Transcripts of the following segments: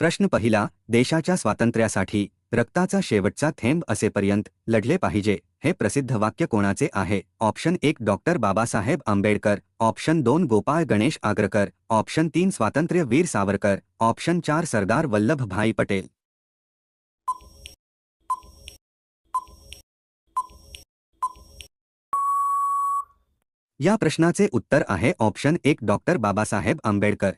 प्रश्न पहिला देशाच्या स्वातंत्र्यासाठी रक्ताचा शेवटचा थेंब असेपर्यंत लढले पाहिजे हे प्रसिद्ध वाक्य कोणाचे आहे? ऑप्शन एक डॉक्टर बाबासाहेब आंबेडकर. ऑप्शन दोन गोपाळ गणेश आग्रकर. ऑप्शन तीन स्वातंत्र्य वीर सावरकर. ऑप्शन चार सरदार वल्लभभाई पटेल. या प्रश्नाचे उत्तर आहे ऑप्शन एक डॉक्टर बाबासाहेब आंबेडकर.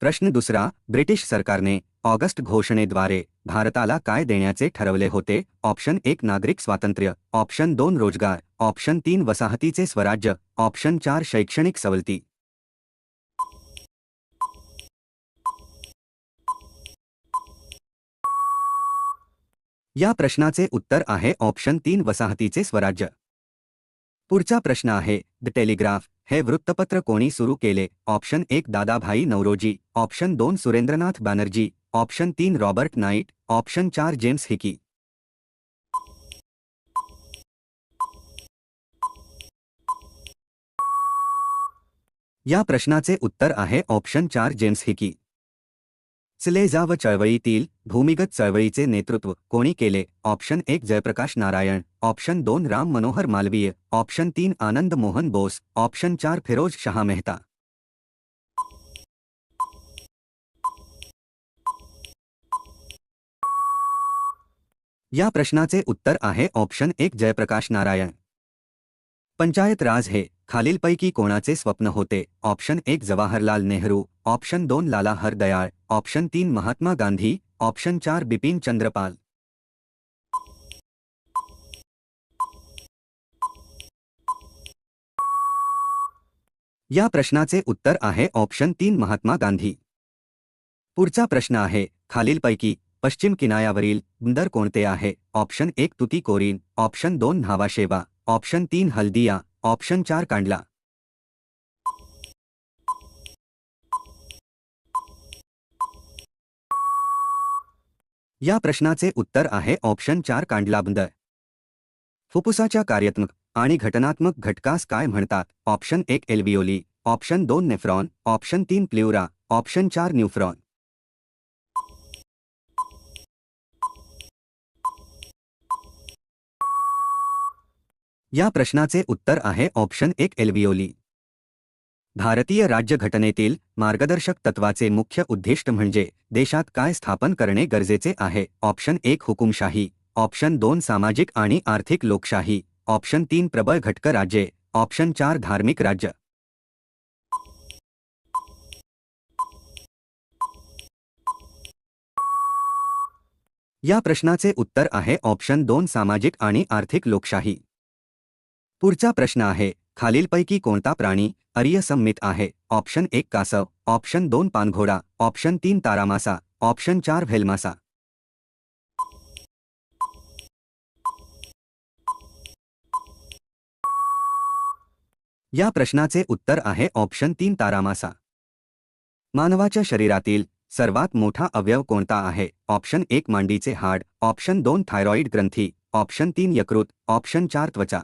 प्रश्न दुसरा ब्रिटिश सरकारने ऑगस्ट घोषणेद्वारे भारताला काय देण्याचे ठरवले होते? ऑप्शन एक नागरिक स्वातंत्र्य. ऑप्शन दोन रोजगार. ऑप्शन तीन वसाहतीचे स्वराज्य. ऑप्शन चार शैक्षणिक सवलती. या प्रश्नाचे उत्तर आहे ऑप्शन तीन वसाहतीचे स्वराज्य. पुढचा प्रश्न आहे द टेलिग्राफ हे वृत्तपत्र कोणी सुरू केले? ऑप्शन एक दादाभाई नवरोजी. ऑप्शन दोन सुरेंद्रनाथ बॅनर्जी. ऑप्शन तीन रॉबर्ट नाईट. ऑप्शन चार जेम्स हिकी. या प्रश्नाचे उत्तर आहे ऑप्शन चार जेम्स हिकी. सिलेजा व चळवळीतील भूमिगत चळवळीचे नेतृत्व कोणी केले? ऑप्शन एक जयप्रकाश नारायण ऑप्शन दोन राम मनोहर मालवीय ऑप्शन तीन आनंद मोहन बोस ऑप्शन चार फिरोज शहा मेहता. या प्रश्नाचे उत्तर आहे ऑप्शन एक जयप्रकाश नारायण. पंचायत राज हे खालीलपैकी कोणाचे स्वप्न होते? ऑप्शन एक जवाहरलाल नेहरू ऑप्शन दोन लाला हरदयाळ ऑप्शन तीन महात्मा गांधी, ऑप्शन चार बिपिन चंद्रपाल. या प्रश्नाचे उत्तर आहे ऑप्शन तीन महात्मा गांधी. पुढचा प्रश्न आहे, खालीलपैकी, पश्चिम किनायावरील बंदर कोणते आहे? ऑप्शन एक तुतीकोरीन, ऑप्शन दोन न्हावाशेवा ऑप्शन तीन हल्दिया, ऑप्शन चार कांडला. या प्रश्नाचे उत्तर आहे ऑप्शन चार कांडलाबंद. फुफ्फुसाच्या कार्यात्मक आणि घटनात्मक घटकास काय म्हणतात? ऑप्शन एक एल्विओली ऑप्शन दोन नेफ्रॉन ऑप्शन तीन प्ल्युरा ऑप्शन चार न्यूफ्रॉन. या प्रश्नाचे उत्तर आहे ऑप्शन एक एल्विओली. भारतीय राज्यघटनेतील मार्गदर्शक तत्वाचे मुख्य उद्दिष्ट म्हणजे देशात काय स्थापन करणे गरजेचे आहे. ऑप्शन एक हुकुमशाही. ऑप्शन दोन सामाजिक आणि आर्थिक लोकशाही. ऑप्शन तीन प्रबळ घटक राज्ये. ऑप्शन चार धार्मिक राज्य. या प्रश्नाचे उत्तर आहे. ऑप्शन दोन सामाजिक आणि आर्थिक लोकशाही. पुढचा प्रश्न आहे. खालीलपैकी कोणता प्राणी अर्यसम्मित आहे. ऑप्शन एक कासव. ऑप्शन दोन पानघोडा. ऑप्शन तीन तारामासा. ऑप्शन चार व्हेलमासा. या प्रश्नाचे उत्तर आहे ऑप्शन तीन तारामासा. मानवाच्या शरीरातील सर्वात मोठा अवयव कोणता आहे? ऑप्शन एक मांडीचे हाड. ऑप्शन दोन थायरॉईड ग्रंथी. ऑप्शन तीन यकृत. ऑप्शन चार त्वचा.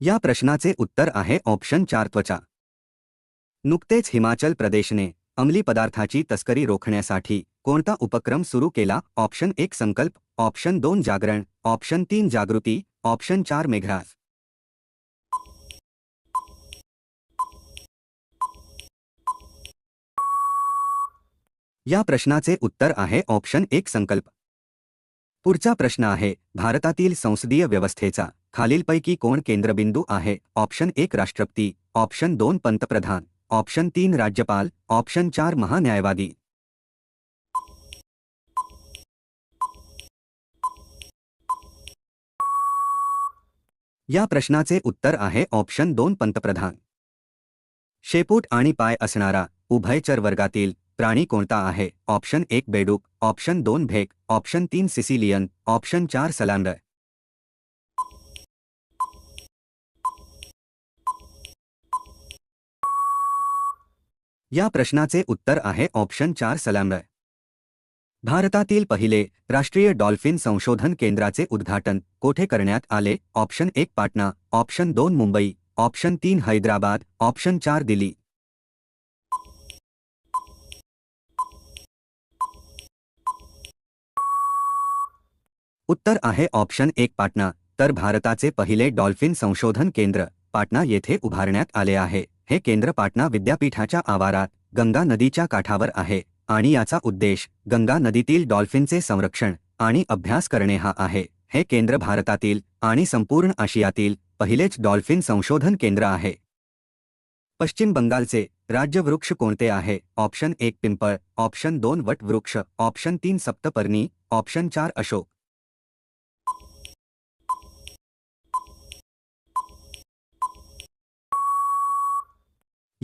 या प्रश्नाचे उत्तर आहे ऑप्शन चार त्वचा. नुकतेच हिमाचल प्रदेशने अंमली पदार्थाची तस्करी रोखण्यासाठी कोणता उपक्रम सुरू केला? ऑप्शन एक संकल्प, ऑप्शन दोन जागरण, ऑप्शन तीन जागृती, ऑप्शन चार मेघराज. या प्रश्नाचे उत्तर आहे ऑप्शन एक संकल्प. पुढचा प्रश्न आहे, भारतातील संसदीय व्यवस्थेचा. खालीलपैकी कोण केंद्रबिंदू आहे? ऑप्शन एक राष्ट्रपती ऑप्शन दोन पंतप्रधान ऑप्शन तीन राज्यपाल ऑप्शन चार महान्यायवादी. या प्रश्नाचे उत्तर आहे ऑप्शन दोन पंतप्रधान. शेपूट आणि पाय असणारा उभयचर वर्गातील प्राणी कोणता आहे? ऑप्शन एक बेडूक ऑप्शन दोन भेक ऑप्शन तीन सिसिलियन ऑप्शन चार सलांडर. या प्रश्नाचे उत्तर आहे ऑप्शन चार सलांडर भारतातील पहिले राष्ट्रीय डॉल्फिन संशोधन केंद्राचे उद्घाटन कोठे करण्यात आले? ऑप्शन एक पाटणा, ऑप्शन दोन मुंबई, ऑप्शन तीन हैदराबाद, ऑप्शन चार दिल्ली. उत्तर आहे ऑप्शन एक पाटणा, तर भारताचे पहिले डॉल्फिन संशोधन केंद्र पाटणा येथे उभारण्यात आले आहे. हे केंद्र पाटणा विद्यापीठाच्या आवारात गंगा नदीच्या काठावर आहे आणि याचा उद्देश गंगा नदीतील डॉल्फिनचे संरक्षण आणि अभ्यास करणे हा आहे. हे केंद्र भारतातील आणि संपूर्ण आशियातील पहिलेच डॉल्फिन संशोधन केंद्र आहे. पश्चिम बंगालचे राज्य वृक्ष कोणते आहे? ऑप्शन एक पिंपळ, ऑप्शन दोन वट वृक्ष ऑप्शन तीन सप्तपर्णी, ऑप्शन चार अशोक.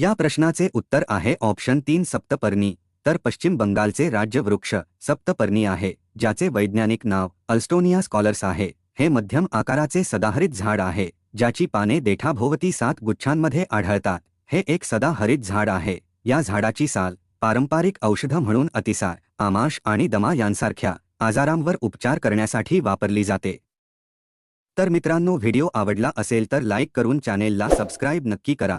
या प्रश्नाचे उत्तर आहे ऑप्शन तीन सप्तपर्णी तर पश्चिम बंगालचे राज्य वृक्ष सप्तपर्णी आहे ज्याचे वैज्ञानिक नाव अल्स्टोनिया स्कॉलर्स आहे. हे मध्यम आकाराचे सदाहरित झाड आहे ज्याची पाने देठाभोवती सात गुच्छांमध्ये आढळतात. हे एक सदाहरित झाड आहे. या झाडाची साल पारंपरिक औषध म्हणून अतिसार आमाश आणि दमा यांसारख्या आजारांवर उपचार करण्यासाठी वापरली जाते. तर मित्रांनो व्हिडिओ आवडला असेल तर लाईक करून चॅनेलला सबस्क्राईब नक्की करा.